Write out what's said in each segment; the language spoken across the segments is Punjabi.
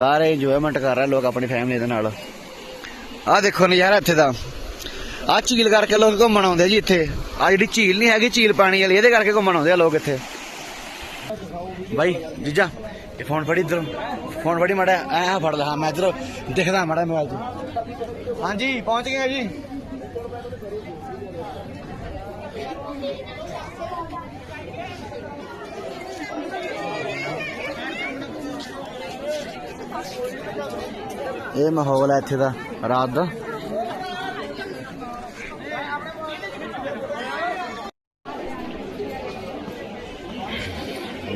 ਸਾਰੇ ਇੰਜੋਇਮੈਂਟ ਕਰ ਰਹੇ ਲੋਕ ਆਪਣੀ ਫੈਮਿਲੀ ਦੇ ਨਾਲ। ਆਹ ਦੇਖੋ ਨਜ਼ਾਰਾ ਇੱਥੇ ਦਾ। ਆਹ ਝੀਲ ਕਰਕੇ ਲੋਕ ਘੁੰਮਣ ਆਉਂਦੇ ਜੀ ਇੱਥੇ। ਆ ਜਿਹੜੀ ਝੀਲ ਨਹੀਂ ਹੈਗੀ, ਝੀਲ ਪਾਣੀ ਵਾਲੀ, ਇਹਦੇ ਕਰਕੇ ਘੁੰਮਣ ਆਉਂਦੇ ਆ ਲੋਕ ਇੱਥੇ। ਬਾਈ, ਜੀਜਾ, ਇਹ ਫੋਨ ਫੜੀ ਇਧਰ। ਫੋਨ ਫੜੀ ਮੜਾ ਐ ਫੜ ਲੈ, ਹਾਂ, ਮੈਂ ਇਧਰ ਦਿਖਦਾ ਮੜਾ ਮੋਬਾਈਲ 'ਚ ਹਾਂਜੀ, ਪਹੁੰਚ ਗਏ ਜੀ। ਇਹ ਮਾਹੌਲ ਹੈ ਇੱਥੇ ਦਾ ਰਾਤ ਦਾ।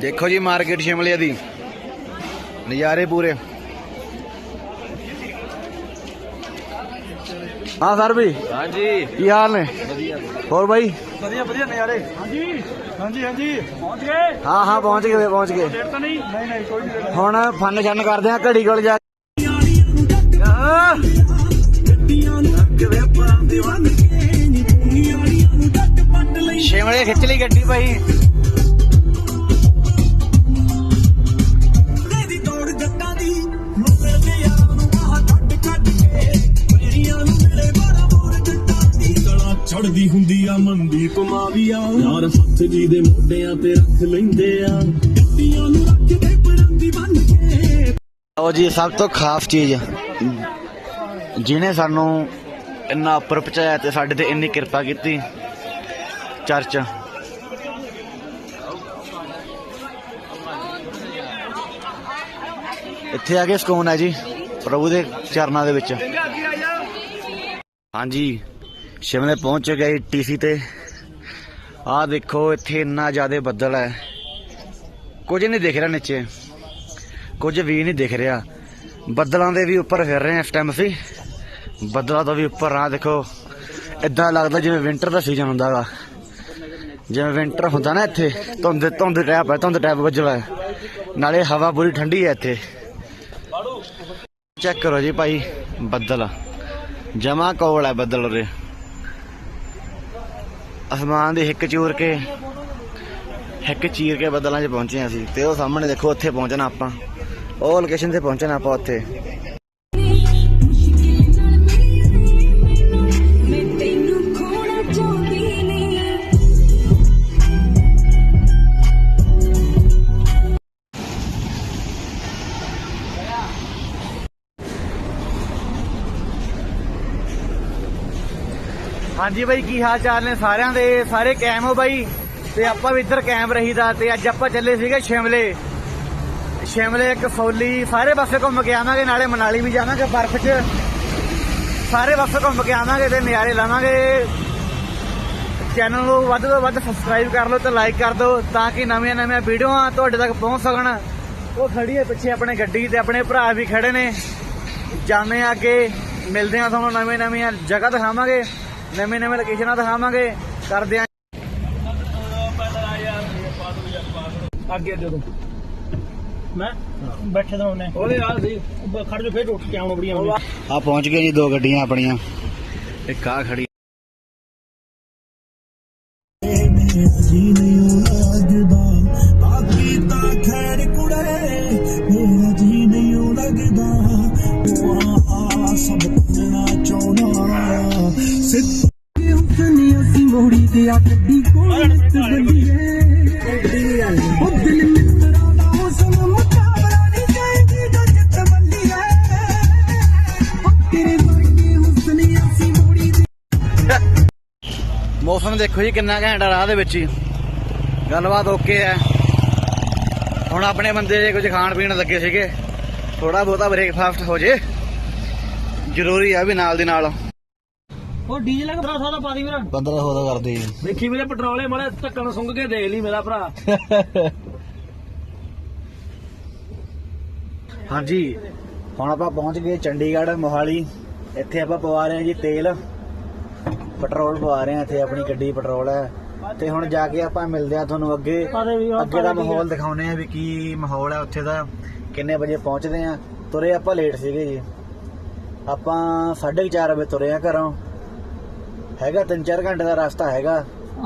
ਦੇਖੋ ਜੀ ਮਾਰਕੀਟ ਸ਼ਿਮਲੇ ਦੀ ਨਜ਼ਾਰੇ ਪੂਰੇ। ਹਾਂ ਸਰ ਵੀ। ਹਾਂਜੀ। ਕੀ ਹਾਲ ਨੇ? ਹੋਰ ਬਾਈ? ਵਧੀਆ ਵਧੀਆ ਨਜ਼ਾਰੇ। ਹਾਂਜੀ। ਹਾਂਜੀ ਹਾਂਜੀ। ਪਹੁੰਚ ਗਏ? ਹਾਂ ਹਾਂ ਪਹੁੰਚ ਗਏ ਪਹੁੰਚ ਗਏ। ਲੇਟ ਤਾਂ ਨਹੀਂ? ਨਹੀਂ ਨਹੀਂ ਕੋਈ ਨਹੀਂ। ਹੁਣ ਫਨ ਸ਼ਨ ਕਰਦੇ ਆ ਘੜੀ ਕੋਲ ਜਾ ਸ਼ਿਮਲੇ ਖਿੱਚ ਲਈ ਗੱਡੀ ਭਾਈ। ਚੜਦੀ ਹੁੰਦੀ ਆ ਮੰਦੀ ਕਮਾਵੀਆ ਯਾਰ ਹੱਥ ਜੀ ਦੇ ਮੋਢਿਆਂ ਤੇ ਰੱਖ ਲੈਂਦੇ ਆ। ਗੱਡੀਆਂ ਨੂੰ ਰੱਖਦੇ ਪਰੰਦੀ ਬੰਨ ਕੇ। ਉਹ ਜੀ ਸਭ ਤੋਂ ਖਾਸ ਚੀਜ਼। ਜਿਹਨੇ ਸਾਨੂੰ ਇੰਨਾ ਉੱਪਰ ਪਹੁੰਚਾਇਆ ਤੇ ਸਾਡੇ ਤੇ ਇੰਨੀ ਕਿਰਪਾ ਕੀਤੀ ਚਰਚ। ਇੱਥੇ ਆ ਕੇ ਸਕੂਨ ਹੈ ਜੀ ਪ੍ਰਭੂ ਦੇ ਚਰਨਾਂ ਦੇ ਵਿੱਚ। ਹਾਂਜੀ। ਸ਼ਿਮਲੇ ਪਹੁੰਚ ਗਏ ਟੀਸੀ ਤੇ। ਆਹ ਦੇਖੋ, ਇੱਥੇ ਇੰਨਾ ਜ਼ਿਆਦਾ ਬੱਦਲ ਹੈ। ਕੁਝ ਨਹੀਂ ਦਿਖ ਰਿਹਾ ਨੀਚੇ। ਕੁਝ ਵੀ ਨਹੀਂ ਦਿਖ ਰਿਹਾ। ਬੱਦਲਾਂ ਦੇ ਵੀ ਉੱਪਰ ਫਿਰ ਰਹੇ ਆ ਇਸ ਟਾਈਮ ਅਸੀਂ। ਬੱਦਲਾਂ ਤੋਂ ਵੀ ਉੱਪਰ ਆ ਦੇਖੋ। ਇਦਾਂ ਲੱਗਦਾ ਜਿਵੇਂ ਵਿੰਟਰ ਦਾ ਸੀਜ਼ਨ ਹੁੰਦਾ ਵਾ ਜਿਵੇਂ ਵਿੰਟਰ ਹੁੰਦਾ ਨਾ ਇੱਥੇ, ਧੁੰਦ ਧੁੰਦ ਟੈਪ ਹੈ, ਧੁੰਦ ਟੈਪ ਵੱਜਦਾ ਹੈ। ਨਾਲੇ ਹਵਾ ਪੂਰੀ ਠੰਡੀ ਹੈ ਇੱਥੇ। ਚੈੱਕ ਕਰੋ ਜੀ ਭਾਈ, ਬੱਦਲ। ਜਮਾ ਕੋਲ ਹੈ ਬੱਦਲ ਉਰੇ। ਅਸਮਾਨ ਦੇ ਹਿੱਕ ਚੂਰ ਕੇ, ਹਿੱਕ ਚੀਰ ਕੇ ਬੱਦਲਾਂ 'ਚ ਪਹੁੰਚੇ ਅਸੀਂ। ਤੇ ਉਹ ਸਾਹਮਣੇ ਦੇਖੋ, ਉੱਥੇ ਪਹੁੰਚਣਾ ਆਪਾਂ। ਉਹ ਲੋਕੇਸ਼ਨ ਤੇ ਪਹੁੰਚਣਾ ਆਪਾਂ ਉੱਥੇ। ਹਾਂਜੀ ਬਾਈ, ਕੀ ਹਾਲ ਚਾਲ ਨੇ ਸਾਰਿਆਂ ਦੇ? ਸਾਰੇ ਕੈਮ ਹੋ ਬਾਈ? ਤੇ ਆਪਾਂ ਵੀ ਇੱਧਰ ਕੈਮ ਰਹੀਦਾ ਤੇ ਅੱਜ ਆਪਾਂ ਚੱਲੇ ਸੀਗੇ ਸ਼ਿਮਲੇ। ਸ਼ਿਮਲੇ ਕਸੌਲੀ ਸਾਰੇ ਪਾਸੇ ਘੁੰਮ ਕੇ ਆਵਾਂਗੇ, ਨਾਲੇ ਮਨਾਲੀ ਵੀ ਜਾਵਾਂਗੇ ਬਰਫ਼ 'ਚ। ਸਾਰੇ ਪਾਸੇ ਘੁੰਮ ਕੇ ਆਵਾਂਗੇ ਤੇ ਨਜ਼ਾਰੇ ਲਾਵਾਂਗੇ। ਚੈਨਲ ਨੂੰ ਵੱਧ ਤੋਂ ਵੱਧ ਸਬਸਕ੍ਰਾਈਬ ਕਰ ਲਓ ਤੇ ਲਾਈਕ ਕਰ ਦਿਓ ਤਾਂ ਕਿ ਨਵੀਆਂ ਨਵੀਆਂ ਵੀਡੀਓਆਂ ਤੁਹਾਡੇ ਤੱਕ ਪਹੁੰਚ ਸਕਣ। ਉਹ ਖੜੀ ਹੈ ਪਿੱਛੇ ਆਪਣੇ ਗੱਡੀ ਤੇ ਆਪਣੇ ਭਰਾ ਵੀ ਖੜੇ ਨੇ। ਜਾਣੇ ਆ ਅੱਗੇ, ਮਿਲਦੇ ਆ ਤੁਹਾਨੂੰ ਨਵੇਂ ਨਵੀਆਂ ਜਗ੍ਹਾ ਦਿਖਾਵਾਂਗੇ। ਨਵੇਂ ਨਵੇਂ ਲੋਕੇਸ਼ਨਾਂ ਦਿਖਾਵਾਂਗੇ ਕਰਦੇ ਆ। ਅੱਗੇ ਦੇ ਦੋ ਮੈਂ? ਬੈਠੇ ਤਾਂ ਉਹਨੇ ਉਹਦੇ ਆ ਸੀ। ਖੜ ਜੋ ਫੇਰ ਉੱਠ ਕੇ ਆਉਣ ਬੜੀਆਂ ਆ ਪਹੁੰਚ ਗਏ ਜੀ ਦੋ ਗੱਡੀਆਂ ਆਪਣੀਆਂ। ਇੱਕ ਆ ਖੜੀ। ਜੀ ਮੋੜੀ ਤੇ ਆ ਗੱਡੀ ਕੋਲ ਨਿੱਤ ਬੰਦੀਏ ਉਹ ਦਿਲ ਮਿੱਤਰਾਂ ਦਾ ਹੁਸਨ ਮੁਕਾਬਲਾ ਨਹੀਂ ਜਾਏਗੀ ਜੋ ਜਿੱਤ ਬੰਦੀਏ ਉਹ ਤੇਰੇ ਵਰਗੇ ਹੁਸਨੀ ਅਸੀਂ ਮੋੜੀ ਤੇ ਮੌਸਮ ਦੇਖੋ ਜੀ ਕਿੰਨਾ ਘੈਂਟ ਆ ਰਾਹ ਦੇ ਵਿੱਚ ਹੀ ਗੱਲਬਾਤ ਓਕੇ ਹੈ। ਹੁਣ ਆਪਣੇ ਬੰਦੇ ਜੇ ਕੁਝ ਖਾਣ ਪੀਣ ਲੱਗੇ ਸੀਗੇ। ਥੋੜਾ ਬਹੁਤਾ ਬ੍ਰੇਕਫਾਸਟ ਹੋ ਜੇ। ਜ਼ਰੂਰੀ ਆ ਵੀ ਨਾਲ ਦੀ ਨਾਲ। ਉਹ ਡੀਜ਼ਲ ਦਾ ਭਰਾ ਸਾਦਾ ਪਾ ਦੀ ਮੇਰਾ? 15 ਹੋਦਾ ਕਰਦੇ ਜੀ ਦੇਖੀ ਮੇਰੇ ਪੈਟਰੋਲੇ ਮਾੜੇ ਧੱਕਣ ਸੁੰਘ ਕੇ ਦੇਖ ਲਈ ਮੇਰਾ ਭਰਾ। ਹਾਂਜੀ ਹੁਣ ਆਪਾਂ ਪਹੁੰਚ ਗਏ ਚੰਡੀਗੜ੍ਹ ਮੋਹਾਲੀ। ਇੱਥੇ ਆਪਾਂ ਪਵਾ ਰਹੇ ਹਾਂ ਜੀ ਤੇਲ। ਪੈਟਰੋਲ ਪਵਾ ਰਹੇ ਹਾਂ ਇੱਥੇ ਆਪਣੀ ਗੱਡੀ ਪੈਟਰੋਲ ਹੈ। ਤੇ ਹੁਣ ਜਾ ਕੇ ਆਪਾਂ ਮਿਲਦੇ ਆ ਤੁਹਾਨੂੰ ਅੱਗੇ। ਅੱਗੇ ਦਾ ਮਾਹੌਲ ਦਿਖਾਉਨੇ ਆ ਵੀ ਕੀ ਮਾਹੌਲ ਹੈ ਉੱਥੇ ਦਾ ਕਿੰਨੇ ਵਜੇ ਪਹੁੰਚਦੇ ਆ ਤੁਰੇ ਆਪਾਂ ਲੇਟ ਸੀਗੇ ਜੀ। ਆਪਾਂ 4:30 ਵਜੇ ਤੁਰੇ ਆ ਘਰੋਂ। ਹੈਗਾ 3-4 ਘੰਟੇ ਦਾ ਰਸਤਾ ਹੈਗਾ।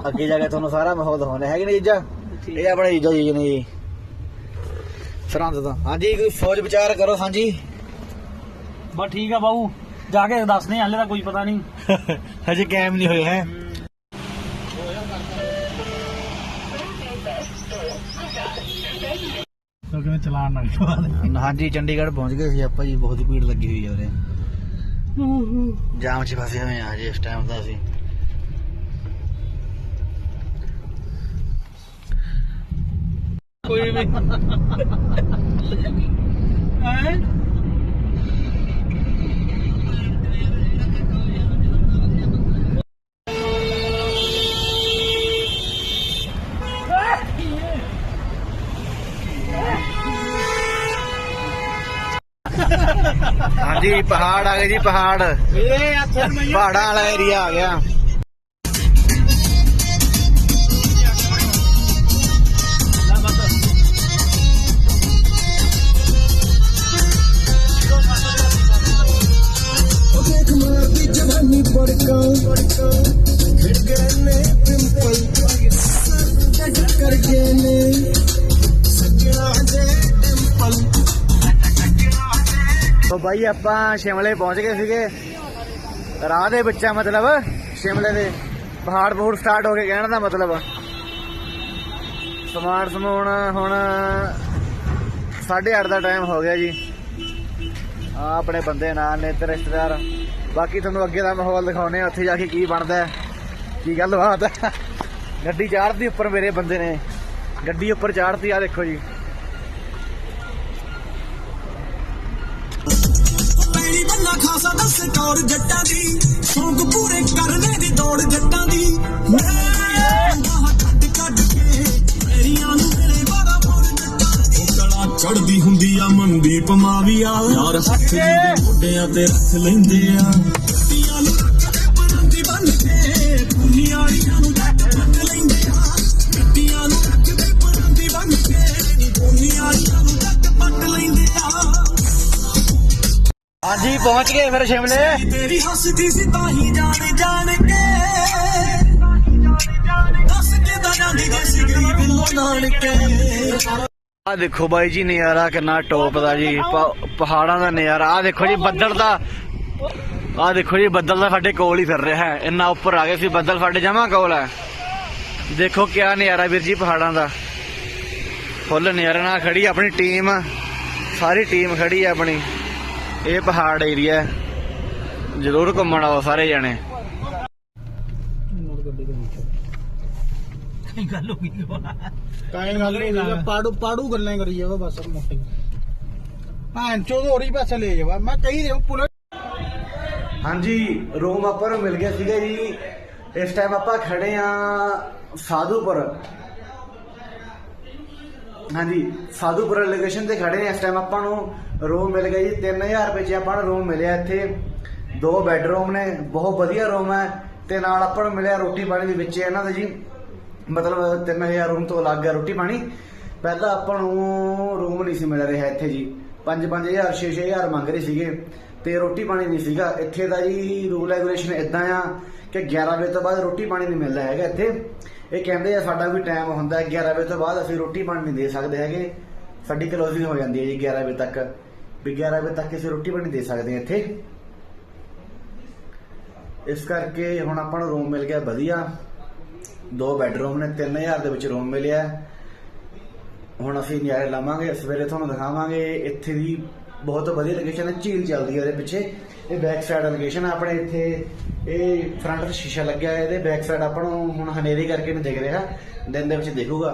ਅੱਗੇ ਜਾ ਕੇ ਤੁਹਾਨੂੰ ਸਾਰਾ ਮਾਹੌਲ ਦਿਖਾਉਣਾ ਹੈਗੇ ਨੇ ਜੀਜਾ ਇਹ ਆਪਣੇ ਜੀਜਾ ਜੀ ਨੇ ਜੀ ਸਰਹੰਦ ਦਾ। ਹਾਂਜੀ ਕੋਈ ਸੋਚ ਵਿਚਾਰ ਕਰੋ ਹਾਂਜੀ। ਬਸ ਠੀਕ ਆ ਬਾਊ। ਜਾ ਕੇ ਦੱਸਨੇ ਹਾਲੇ ਤਾਂ ਕੁਝ ਪਤਾ ਨਹੀਂ। ਹਜੇ ਕੈਮ ਨਹੀਂ ਹੋਏ ਹੈ। ਕਿਉਂਕਿ ਮੈਂ ਚਲਾਨ ਨਾ ਹਾਂਜੀ ਚੰਡੀਗੜ੍ਹ ਪਹੁੰਚ ਗਏ ਸੀ ਆਪਾਂ ਜੀ ਬਹੁਤ ਭੀੜ ਲੱਗੀ ਹੋਈ ਹੈ ਉਰੇ। ਜਾਮ 'ਚ ਫਸੇ ਹੋਏ ਆ ਜੀ ਇਸ ਟਾਈਮ ਦਾ ਅਸੀਂ। ਕੋਈ ਵੀ ਹੈ? ਹਾਂਜੀ ਪਹਾੜ ਆ ਗਏ ਜੀ ਪਹਾੜ। ਪਹਾੜਾਂ ਵਾਲਾ ਏਰੀਆ ਆ ਗਿਆ। ਬਾਈ, ਆਪਾਂ ਸ਼ਿਮਲੇ ਪਹੁੰਚ ਗਏ ਸੀਗੇ। ਰਾਹ ਦੇ ਵਿੱਚ ਮਤਲਬ, ਸ਼ਿਮਲੇ ਦੇ ਪਹਾੜ ਪਹੂੜ ਸਟਾਰਟ ਹੋ ਗਏ ਕਹਿਣ ਦਾ ਮਤਲਬ। ਸਮਾਨ ਸਮੂਨ ਹੁਣ 8:30 ਦਾ ਟਾਈਮ ਹੋ ਗਿਆ ਜੀ। ਆ ਆਪਣੇ ਬੰਦੇ ਨਾਲ ਨੇ ਤੇ ਰਿਸ਼ਤੇਦਾਰ। ਬਾਕੀ ਤੁਹਾਨੂੰ ਅੱਗੇ ਦਾ ਮਾਹੌਲ ਦਿਖਾਉਨੇ ਆ ਉੱਥੇ ਜਾ ਕੇ ਕੀ ਬਣਦਾ ਕੀ ਗੱਲ ਬਾਤ ਹੈ। ਗੱਡੀ ਚਾੜਦੀ ਉੱਪਰ ਮੇਰੇ ਬੰਦੇ ਨੇ। ਗੱਡੀ ਉੱਪਰ ਚਾੜਤੀ ਆ ਦੇਖੋ ਜੀ। ਟੌਰ ਜੱਟਾਂ ਦੀ ਸ਼ੌਂਕ ਪੂਰੇ ਕਰਨੇ ਦੀ ਦੌੜ ਜੱਟਾਂ ਦੀ। ਮੈਂ ਬਾਹ ਕੱਢ ਕੱਢ ਕੇ ਮੇਰੀਆਂ ਨੂੰ ਮੇਰੇ ਬਾਰਾ ਮੋਰ ਜੱਟਾਂ ਦੀ। ਗਲਾ ਚੜਦੀ ਹੁੰਦੀ ਆ ਮਨਦੀਪ ਮਾਵੀਆ ਯਾਰ ਹੱਥ ਦੇ ਮੋਢਿਆਂ ਤੇ ਰੱਖ ਲੈਂਦੇ ਆ। ਹਾਂਜੀ ਪਹੁੰਚ ਗਏ ਫਿਰ ਸ਼ਿਮਲੇ। ਤੇਰੀ ਹੱਸਦੀ ਸੀ ਤਾਂ ਹੀ ਜਾਣ ਜਾਣ ਕੇ ਦੱਸ ਕੇ ਤਾਂ ਜਾਂਦੀ ਸੀ ਗਈ ਬਿੱਲੋ ਨਾਨਕੇ। ਆ ਦੇਖੋ ਬਾਈ ਜੀ ਨਜ਼ਾਰਾ ਕਿੰਨਾ ਟੌਪ ਦਾ ਜੀ। ਪਹਾੜਾਂ ਦਾ ਨਜ਼ਾਰਾ। ਆ ਦੇਖੋ ਜੀ ਬੱਦਲ ਦਾ ਆ ਦੇਖੋ ਜੀ ਬੱਦਲ ਦਾ ਸਾਡੇ ਕੋਲ ਹੀ ਫਿਰ ਰਿਹਾ ਹੈ। ਇੰਨਾ ਉੱਪਰ ਆ ਗਏ ਸੀ ਬੱਦਲ ਸਾਡੇ ਜਮਾ ਕੋਲ ਹੈ। ਦੇਖੋ ਕਿਆ ਨਜ਼ਾਰਾ ਵੀਰ ਜੀ ਪਹਾੜਾਂ ਦਾ। ਫੁੱਲ ਨਜ਼ਾਰੇ ਨਾਲ ਖੜੀ ਆਪਣੀ ਟੀਮ। ਸਾਰੀ ਟੀਮ ਖੜੀ ਹੈ ਆਪਣੀ। ਇਹ ਪਹਾੜ ਏਰੀਆ ਜ਼ਰੂਰ ਘੁੰਮਣ ਆਓ ਸਾਰੇ ਜਣੇ। ਕਈ ਗੱਲ ਹੋ ਗਈ ਕਾਇ ਗੱਲ ਨਹੀਂ ਪਾੜੂ ਪਾੜੂ ਗੱਲਾਂ ਕਰੀ ਜਾਵਾ ਬਸ ਮੋਟੀ। ਭੈਣ ਚੋਦ ਹੋਰੀ ਪੈਸੇ ਲੈ ਜਾਵਾ ਮੈਂ ਕਹੀ ਰਿਹਾ ਹਾਂਜੀ ਰੂਮ ਆਪਾਂ ਨੂੰ ਮਿਲ ਗਿਆ ਸੀਗਾ ਜੀ। ਇਸ ਟਾਈਮ ਆਪਾਂ ਖੜੇ ਆ ਸਾਧੂਪੁਰ। ਹਾਂਜੀ ਸਾਧੂਪੁਰ ਲੋਕੇਸ਼ਨ ਤੇ ਖੜੇ ਆ। ਇਸ ਟਾਈਮ ਆਪਾਂ ਨੂੰ ਰੂਮ ਮਿਲ ਗਿਆ ਜੀ 3000 ਰੁਪਏ 'ਚ ਆਪਾਂ ਨੂੰ ਰੂਮ ਮਿਲਿਆ ਇੱਥੇ। ਦੋ ਬੈੱਡਰੂਮ ਨੇ, ਬਹੁਤ ਵਧੀਆ ਰੂਮ ਹੈ। ਤੇ ਨਾਲ ਆਪਾਂ ਨੂੰ ਮਿਲਿਆ ਰੋਟੀ ਪਾਣੀ ਦੇ ਵਿੱਚ ਇਹਨਾਂ ਦਾ ਜੀ। ਮਤਲਬ 3000 ਰੂਮ ਤੋਂ ਅਲੱਗ ਹੈ ਰੋਟੀ ਪਾਣੀ। ਪਹਿਲਾਂ ਆਪਾਂ ਨੂੰ ਰੂਮ ਨਹੀਂ ਸੀ ਮਿਲ ਰਿਹਾ ਇੱਥੇ ਜੀ। 5-5000 6-6000 ਮੰਗ ਰਹੇ ਸੀਗੇ। ਤੇ ਰੋਟੀ ਪਾਣੀ ਨਹੀਂ ਸੀਗਾ। ਇੱਥੇ ਦਾ ਜੀ ਰੂਲ ਰੈਗੂਲੇਸ਼ਨ ਇਦਾਂ ਆ ਕਿ 11 ਵਜੇ ਤੋਂ ਬਾਅਦ ਰੋਟੀ ਪਾਣੀ ਨਹੀਂ ਮਿਲਦਾ ਹੈਗਾ ਇੱਥੇ। ਇਹ ਕਹਿੰਦੇ ਆ ਸਾਡਾ ਵੀ ਟਾਈਮ ਹੁੰਦਾ ਹੈ। 11 ਵਜੇ ਤੋਂ ਬਾਅਦ ਅਸੀਂ ਰੋਟੀ ਪਾਣੀ ਨਹੀਂ ਦੇ ਸਕਦੇ ਹੈਗੇ। ਸਾਡੀ ਕਲੋਜ਼ਿੰਗ ਹੋ ਜਾਂਦੀ ਹੈ ਜੀ 11 ਵਜੇ ਤੱਕ। ਵੀ 11 ਵਜੇ ਤੱਕ ਅਸੀਂ ਰੋਟੀ ਪਾਣੀ ਦੇ ਸਕਦੇ ਹਾਂ ਇੱਥੇ। ਇਸ ਕਰਕੇ ਹੁਣ ਆਪਾਂ ਨੂੰ ਰੂਮ ਮਿਲ ਗਿਆ ਵਧੀਆ। ਦੋ ਬੈੱਡਰੂਮ ਨੇ 3000 ਦੇ ਵਿੱਚ ਰੂਮ ਮਿਲਿਆ। ਹੁਣ ਅਸੀਂ ਨਿਆਰੇ ਲਾਵਾਂਗੇ ਸਵੇਰੇ ਤੁਹਾਨੂੰ ਦਿਖਾਵਾਂਗੇ। ਇੱਥੇ ਦੀ ਬਹੁਤ ਵਧੀਆ ਲੋਕੇਸ਼ਨ ਹੈ, ਝੀਲ ਚੱਲਦੀ ਹੈ ਇਹਦੇ ਪਿੱਛੇ। ਇਹ ਬੈਕ ਸਾਈਡ ਲੋਕੇਸ਼ਨ ਹੈ ਆਪਣੇ ਇੱਥੇ। ਇਹ ਫਰੰਟ ਤੇ ਸ਼ੀਸ਼ਾ ਲੱਗਿਆ ਹੈ ਇਹਦੇ ਬੈਕ ਸਾਈਡ ਆਪਾਂ ਨੂੰ ਹੁਣ ਹਨੇਰੀ ਕਰਕੇ ਨਹੀਂ ਦਿਖ ਰਿਹਾ ਦਿਨ ਦੇ ਵਿੱਚ ਦੇਖੂਗਾ।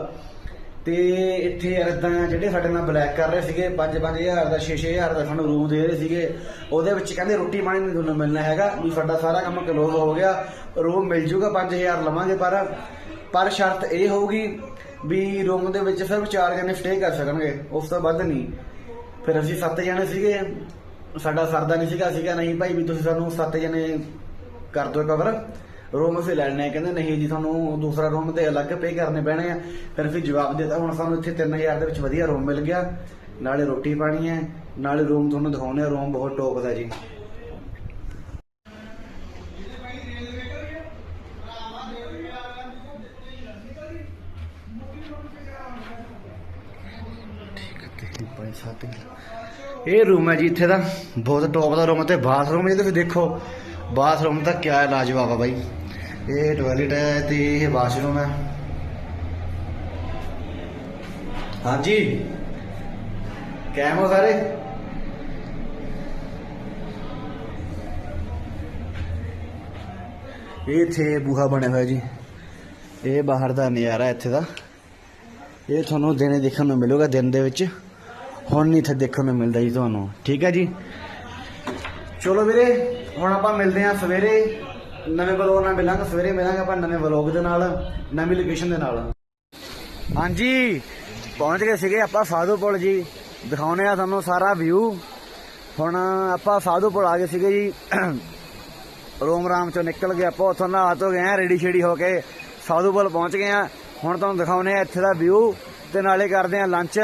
ਤੇ ਇੱਥੇ ਯਾਰ ਜਿਹੜੇ ਸਾਡੇ ਨਾਲ ਬਲੈਕ ਕਰ ਰਹੇ ਸੀਗੇ 5-5000 ਦਾ 6-6000 ਦਾ ਸਾਨੂੰ ਰੂਮ ਦੇ ਰਹੇ ਸੀਗੇ। ਉਹਦੇ ਵਿੱਚ ਕਹਿੰਦੇ ਰੋਟੀ ਪਾਣੀ ਨਹੀਂ ਤੁਹਾਨੂੰ ਮਿਲਣਾ ਹੈਗਾ, ਵੀ ਸਾਡਾ ਸਾਰਾ ਕੰਮ ਕਲੋਜ਼ ਹੋ ਗਿਆ ਰੂਮ ਮਿਲ ਜੂਗਾ 5000 ਲਵਾਂਗੇ, ਪਰ ਪਰ ਸ਼ਰਤ ਇਹ ਹੋਊਗੀ ਵੀ ਰੂਮ ਦੇ ਵਿੱਚ ਸਿਰਫ ਚਾਰ ਜਣੇ ਸਟੇ ਕਰ ਸਕਣਗੇ, ਉਸ ਤੋਂ ਵੱਧ ਨਹੀਂ। ਫਿਰ ਅਸੀਂ ਸੱਤ ਜਣੇ ਸੀਗੇ, ਸਾਡਾ ਸਰਦਾ ਨਹੀਂ ਸੀਗਾ ਸੀਗਾ ਨਹੀਂ ਭਾਈ ਵੀ ਤੁਸੀਂ ਸਾਨੂੰ ਸੱਤ ਜਣੇ ਕਰ ਦਿਓ ਕਵਰ ਰੂਮ ਅਸੀਂ ਲੈਣੇ ਕਹਿੰਦੇ ਨਹੀਂ ਜੀ ਤੁਹਾਨੂੰ ਦੂਸਰਾ ਰੂਮ ਦੇ ਅਲੱਗ ਪੇ ਕਰਨੇ ਪੈਣੇ ਆ। ਫਿਰ ਅਸੀਂ ਜਵਾਬ ਦਿੱਤਾ, ਹੁਣ ਸਾਨੂੰ ਇੱਥੇ 3000 ਦੇ ਵਿੱਚ ਵਧੀਆ ਰੂਮ ਮਿਲ ਗਿਆ। ਨਾਲੇ ਰੋਟੀ ਪਾਣੀ ਹੈ, ਨਾਲੇ ਰੂਮ ਤੁਹਾਨੂੰ ਦਿਖਾਉਣੇ ਆ ਰੂਮ ਬਹੁਤ ਟੌਪ ਦਾ ਜੀ। ਇਹ ਰੂਮ ਹੈ ਜੀ ਇੱਥੇ ਦਾ, ਬਹੁਤ ਟੌਪ ਦਾ ਰੂਮ ਤੇ ਬਾਥਰੂਮ ਜੀ, ਤੁਸੀਂ ਦੇਖੋ। ਬਾਥਰੂਮ ਦਾ ਕਿਆ ਲਾਜਵਾਬ ਆ ਬਾਈ। ਇਹ ਟਾਇਲਟ ਹੈ ਤੇ ਇਹ ਵਾਸ਼ਰੂਮ ਹੈ। ਹਾਂਜੀ। ਕੈਮ ਹੋ ਸਾਰੇ? ਇਹ ਇੱਥੇ ਬੂਹਾ ਬਣਿਆ ਹੋਇਆ ਜੀ। ਇਹ ਬਾਹਰ ਦਾ ਨਜ਼ਾਰਾ ਇੱਥੇ ਦਾ। ਇਹ ਤੁਹਾਨੂੰ ਦਿਨੇ ਦੇਖਣ ਨੂੰ ਮਿਲੂਗਾ, ਦਿਨ ਦੇ ਵਿੱਚ। ਹੁਣ ਨਹੀਂ ਇੱਥੇ ਦੇਖਣ ਨੂੰ ਮਿਲਦਾ ਜੀ ਤੁਹਾਨੂੰ। ਠੀਕ ਹੈ ਜੀ। ਚਲੋ ਵੀਰੇ, ਹੁਣ ਆਪਾਂ ਮਿਲਦੇ ਹਾਂ ਸਵੇਰੇ। ਨਵੇਂ ਵਲੋਗ ਨਾਲ ਮਿਲਾਂਗੇ, ਸਵੇਰੇ ਮਿਲਾਂਗੇ ਆਪਾਂ ਨਵੇਂ ਵਲੋਗ ਦੇ ਨਾਲ, ਨਵੀਂ ਲੋਕੇਸ਼ਨ ਦੇ ਨਾਲ। ਹਾਂਜੀ, ਪਹੁੰਚ ਗਏ ਸੀਗੇ ਆਪਾਂ ਸਾਧੂਪੁਰ ਜੀ। ਦਿਖਾਉਨੇ ਆ ਤੁਹਾਨੂੰ ਸਾਰਾ ਵਿਊ ਹੁਣ ਆਪਾਂ ਸਾਧੂਪੁਰ ਆ ਗਏ ਸੀਗੇ ਜੀ। ਰੋਮ ਰਾਮ ਚੋਂ ਨਿਕਲ ਕੇ ਆਪਾਂ ਉੱਥੋਂ ਨਹਾ ਧੋ ਗਏ ਆ ਰੈਡੀ ਸ਼ੇਡੀ ਹੋ ਕੇ ਸਾਧੂਪੁਰ ਪਹੁੰਚ ਗਏ ਆ। ਹੁਣ ਤੁਹਾਨੂੰ ਦਿਖਾਉਨੇ ਆ ਇੱਥੇ ਦਾ ਵਿਊ ਤੇ ਨਾਲੇ ਕਰਦੇ ਆ ਲੰਚ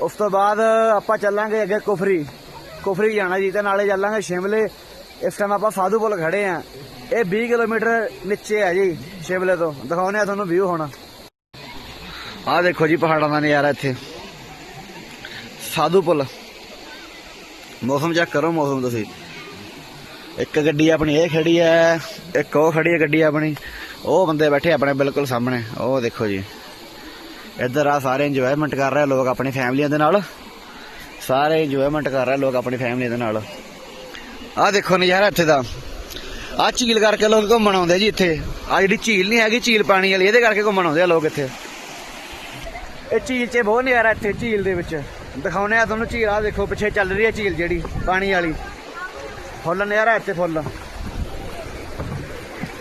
ਉਸ ਤੋਂ ਬਾਅਦ ਆਪਾਂ ਚੱਲਾਂਗੇ ਅੱਗੇ ਕੁਫਰੀ। ਕੁਫਰੀ ਜਾਣਾ ਜੀ ਤੇ ਨਾਲੇ ਚੱਲਾਂਗੇ ਸ਼ਿਮਲੇ। ਇਸ ਟਾਈਮ ਆਪਾਂ ਸਾਧੂਪੁਰ ਖੜੇ ਆ। ਇਹ 20 ਕਿਲੋਮੀਟਰ ਨੀਚੇ ਹੈ ਜੀ, ਸ਼ਿਮਲੇ ਤੋਂ। ਦਿਖਾਉਨੇ ਆ ਤੁਹਾਨੂੰ ਵਿਊ ਹੁਣ। ਆਹ ਦੇਖੋ ਜੀ ਪਹਾੜਾਂ ਦਾ ਨਜ਼ਾਰਾ ਇੱਥੇ। ਸਾਧੂ ਪੁਲ। ਮੌਸਮ ਚੈੱਕ ਕਰੋ ਮੌਸਮ ਤੁਸੀਂ। ਇੱਕ ਗੱਡੀ ਆਪਣੀ ਇਹ ਖੜੀ ਹੈ, ਇੱਕ ਉਹ ਖੜੀ ਹੈ ਗੱਡੀ ਆਪਣੀ। ਉਹ ਬੰਦੇ ਬੈਠੇ ਆਪਣੇ ਬਿਲਕੁਲ ਸਾਹਮਣੇ। ਉਹ ਦੇਖੋ ਜੀ। ਇੱਧਰ ਆ ਸਾਰੇ ਇੰਜੋਇਮੈਂਟ ਕਰ ਰਹੇ ਲੋਕ ਆਪਣੀ ਫੈਮਲੀਆਂ ਦੇ ਨਾਲ। ਸਾਰੇ ਇੰਜੋਇਮੈਂਟ ਕਰ ਰਹੇ ਲੋਕ ਆਪਣੀ ਫੈਮਲੀ ਦੇ ਨਾਲ। ਆਹ ਦੇਖੋ ਨਜ਼ਾਰਾ ਇੱਥੇ ਦਾ। ਆਹ ਝੀਲ ਕਰਕੇ ਲੋਕ ਘੁੰਮਣ ਆਉਂਦੇ ਜੀ ਇੱਥੇ। ਆ ਜਿਹੜੀ ਝੀਲ ਨਹੀਂ ਹੈਗੀ ਝੀਲ ਪਾਣੀ ਵਾਲੀ, ਇਹਦੇ ਕਰਕੇ ਘੁੰਮਣ ਆਉਂਦੇ ਆ ਲੋਕ ਇੱਥੇ। ਇਹ ਝੀਲ 'ਚ ਬਹੁਤ ਨਜ਼ਾਰਾ ਇੱਥੇ ਝੀਲ ਦੇ ਵਿੱਚ। ਦਿਖਾਉਨੇ ਆ ਤੁਹਾਨੂੰ ਝੀਲ ਆ ਦੇਖੋ, ਪਿੱਛੇ ਚੱਲ ਰਹੀ ਹੈ ਝੀਲ ਜਿਹੜੀ, ਪਾਣੀ ਵਾਲੀ। ਫੁੱਲ ਨਜ਼ਾਰਾ ਇੱਥੇ ਫੁੱਲ।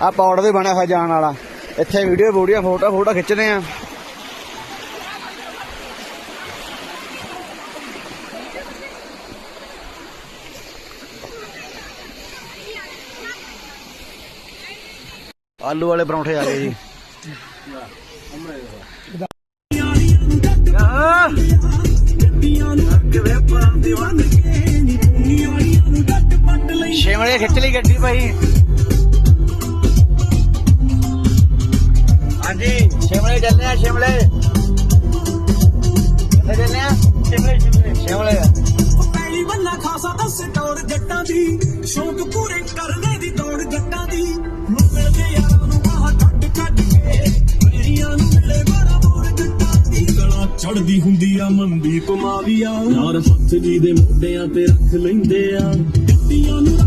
ਆ ਪੌੜ ਵੀ ਬਣਿਆ ਹੋਇਆ ਜਾਣ ਵਾਲਾ। ਇੱਥੇ ਵੀਡੀਓ ਵੀਡੀਓ, ਫੋਟੋ ਫੋਟੋ ਖਿੱਚਦੇ ਆ। ਆਲੂ ਵਾਲੇ ਪਰੌਂਠੇ ਆ ਗਏ ਜੀ। ਸ਼ਿਮਲੇ ਖਿੱਚ ਲਈ ਗੱਡੀ ਭਾਈ। ਹਾਂਜੀ, ਸ਼ਿਮਲੇ ਚੱਲਦੇ ਆ, ਸ਼ਿਮਲੇ। ਕਿੱਥੇ ਚੱਲਦੇ ਆ? ਸ਼ਿਮਲੇ ਸ਼ਿਮਲੇ ਸ਼ਿਮਲੇ। ਪਹਿਲੀ ਬੰਨਾ ਖਾਸਾ ਦੱਸ ਟੋਰ ਜੱਟਾਂ ਦੀ। ਸ਼ੌਕ ਪੂਰੇ ਕਰਨੇ ਦੀ ਦੌੜ ਜੱਟਾਂ ਦੀ। ਚੜਦੀ ਹੁੰਦੀ ਆ ਮਨਦੀਪ ਮਾਵੀਆ ਯਾਰ ਹੱਥ ਜੀ ਦੇ ਮੋਢਿਆਂ ਤੇ ਰੱਖ ਲੈਂਦੇ ਆ। ਜੱਟੀਆਂ ਨੂੰ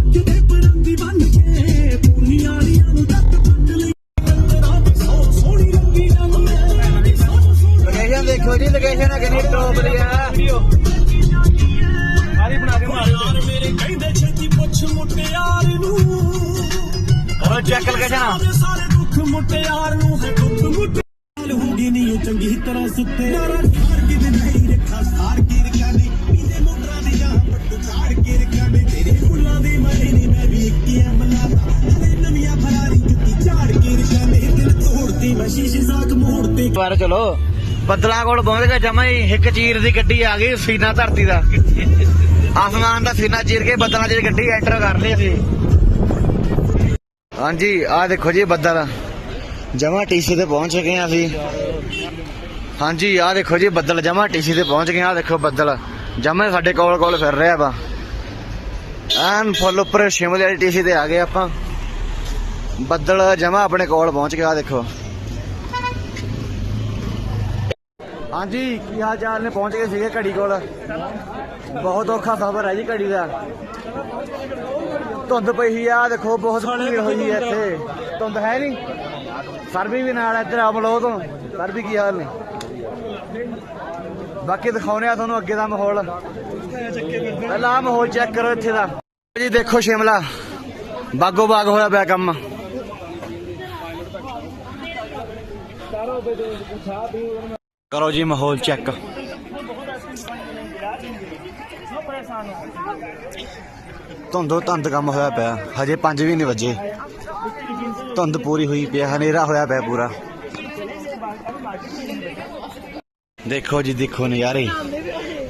ਤੋੜਤੀ ਮੈਂ ਸ਼ੀਸ਼ੇ ਸਾਕ ਮੋੜਤੇ ਚਲੋ। ਬੱਦਲਾਂ ਕੋਲ ਪਹੁੰਚ ਗਏ ਜਮਾ ਹੀ। ਇੱਕ ਚੀਰ ਦੀ ਗੱਡੀ ਆ ਗਈ, ਸੀਨਾ ਧਰਤੀ ਦਾ। ਆਸਮਾਨ ਦਾ ਸੀਨਾ ਚੀਰ ਕੇ ਬੱਦਲਾਂ 'ਚ ਗੱਡੀ ਐਂਟਰ ਕਰ ਲਈ ਅਸੀਂ। ਹਾਂਜੀ, ਆਹ ਦੇਖੋ ਜੀ ਬੱਦਲ। ਜਮਾ ਟੀਸੀ ਤੇ ਪਹੁੰਚ ਗਏ ਆ ਅਸੀਂ। ਹਾਂਜੀ, ਆਹ ਦੇਖੋ ਜੀ ਬੱਦਲ, ਜਮਾ ਟੀਸੀ ਤੇ ਪਹੁੰਚ ਗਏ ਆ ਦੇਖੋ ਬੱਦਲ। ਜਮਾ ਸਾਡੇ ਕੋਲ ਕੋਲ ਫਿਰ ਰਿਹਾ ਵਾ। ਐਨ ਫੁੱਲ ਉੱਪਰ ਸ਼ਿਮਲੇ ਵਾਲੀ ਟੀਸੀ ਤੇ ਆ ਗਏ ਆਪਾਂ। ਬੱਦਲ ਜਮਾ ਆਪਣੇ ਕੋਲ ਪਹੁੰਚ ਗਿਆ, ਆਹ ਦੇਖੋ। ਹਾਂਜੀ ਕੀ ਹਾਲ ਚਾਲ ਨੇ? ਪਹੁੰਚ ਗਏ ਸੀਗੇ ਘੜੀ ਕੋਲ। ਬਹੁਤ ਔਖਾ ਸਫ਼ਰ ਹੈ ਜੀ ਘੜੀ ਦਾ। ਧੁੰਦ ਪਈ ਆ ਦੇਖੋ ਬਹੁਤ ਭੀੜ ਹੋਈ ਹੈ ਇੱਥੇ। ਧੁੰਦ ਹੈ ਨਹੀਂ। ਸਰਬੀ ਵੀ ਨਾਲ ਇੱਧਰ ਅਮਲੋ ਤੋਂ। ਸਰਬੀ ਕੀ ਹਾਲ ਨੇ? ਬਾਕੀ ਦਿਖਾਉਨੇ ਆ ਤੁਹਾਨੂੰ ਅੱਗੇ ਦਾ ਮਾਹੌਲ। ਪਹਿਲਾਂ ਮਾਹੌਲ ਚੈੱਕ ਕਰੋ ਇੱਥੇ ਦਾ। ਜੀ ਦੇਖੋ ਸ਼ਿਮਲਾ। ਬਾਗੋ ਬਾਗ ਹੋਇਆ ਪਿਆ ਕੰਮ। ਕਰੋ ਜੀ ਮਾਹੌਲ ਚੈੱਕ। ਧੁੰਦੋ ਧੁੰਦ ਕੰਮ ਹੋਇਆ ਪਿਆ। ਹਜੇ 5 ਵੀ ਨਹੀਂ ਵਜੇ। ਧੁੰਦ ਪੂਰੀ ਹੋਈ ਪਿਆ ਹਨੇਰਾ ਹੋਇਆ ਪਿਆ ਪੂਰਾ। ਦੇਖੋ ਜੀ, ਦੇਖੋ ਨਜ਼ਾਰੇ।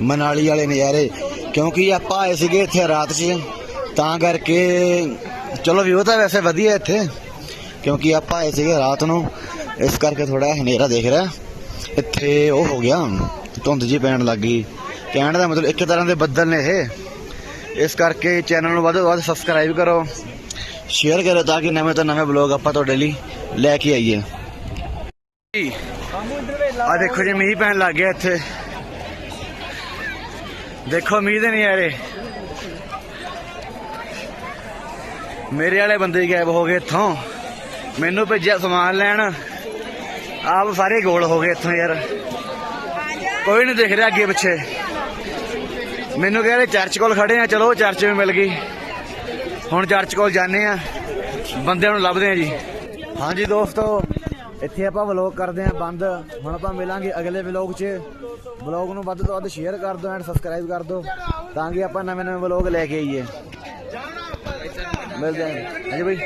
ਮਨਾਲੀ ਵਾਲੇ ਨਜ਼ਾਰੇ। ਕਿਉਂਕਿ ਆਪਾਂ ਆਏ ਸੀਗੇ ਇੱਥੇ ਰਾਤ 'ਚ, ਤਾਂ ਕਰਕੇ ਚਲੋ ਵਿਊ ਤਾਂ ਵੈਸੇ ਵਧੀਆ ਇੱਥੇ। ਕਿਉਂਕਿ ਆਪਾਂ ਆਏ ਸੀਗੇ ਰਾਤ ਨੂੰ, ਇਸ ਕਰਕੇ ਥੋੜਾ ਹਨੇਰਾ ਦੇਖ ਰਿਹਾ ਇੱਥੇ ਉਹ ਹੋ ਗਿਆ, ਧੁੰਦ ਜੀ ਪੈਣ ਲੱਗ ਗਈ। ਕਹਿਣ ਦਾ ਮਤਲਬ ਇੱਕ ਤਰ੍ਹਾਂ ਦੇ ਬੱਦਲ ਨੇ ਇਹ। ਇਸ ਕਰਕੇ ਚੈਨਲ ਨੂੰ ਵੱਧ ਤੋਂ ਵੱਧ ਸਬਸਕ੍ਰਾਈਬ ਕਰੋ। ਸ਼ੇਅਰ ਕਰੋ ਤਾਂ ਕਿ ਨਵੇਂ ਤੋਂ ਨਵੇਂ ਬਲੌਗ ਆਪਾਂ ਤੁਹਾਡੇ ਲਈ ਲੈ ਕੇ ਆਈਏ। ਆ ਦੇਖੋ ਜੀ, ਮੀਂਹ ਪੈਣ ਲੱਗ ਗਿਆ ਇੱਥੇ। ਦੇਖੋ, ਮੀਂਹ ਦੇ ਨਜ਼ਾਰੇ। ਮੇਰੇ ਵਾਲੇ ਬੰਦੇ ਹੀ ਗਾਇਬ ਹੋ ਗਏ ਇੱਥੋਂ। ਮੈਨੂੰ ਭੇਜਿਆ ਸਮਾਨ ਲੈਣ। ਆਪ ਸਾਰੇ ਗੋਲ ਹੋ ਗਏ ਇੱਥੋਂ ਯਾਰ। ਕੋਈ ਨਹੀਂ ਦਿਖ ਰਿਹਾ ਅੱਗੇ ਪਿੱਛੇ। ਮੈਨੂੰ ਕਹਿੰਦੇ ਚਰਚ ਕੋਲ ਖੜੇ ਆ, ਚਲੋ ਚਰਚ ਵੀ ਮਿਲ ਗਈ। ਹੁਣ ਚਰਚ ਕੋਲ ਜਾਂਦੇ ਆ। ਬੰਦਿਆਂ ਨੂੰ ਲੱਭਦੇ ਆ ਜੀ। ਹਾਂਜੀ ਦੋਸਤੋ, ਇੱਥੇ ਆਪਾਂ ਵਲੌਗ ਕਰਦੇ ਆ ਬੰਦ। ਹੁਣ ਆਪਾਂ ਮਿਲਾਂਗੇ ਅਗਲੇ ਵਲੌਗ 'ਚ। ਵਲੌਗ ਨੂੰ ਵੱਧ ਤੋਂ ਵੱਧ ਸ਼ੇਅਰ ਕਰ ਦਿਓ ਐਂਡ ਸਬਸਕ੍ਰਾਈਬ ਕਰ ਦਿਓ, ਤਾਂ ਕਿ ਆਪਾਂ ਨਵੇਂ ਨਵੇਂ ਵਲੌਗ ਲੈ ਕੇ ਆਈਏ। ਮਿਲਦੇ ਹਾਂ ਹਾਂਜੀ ਬਈ।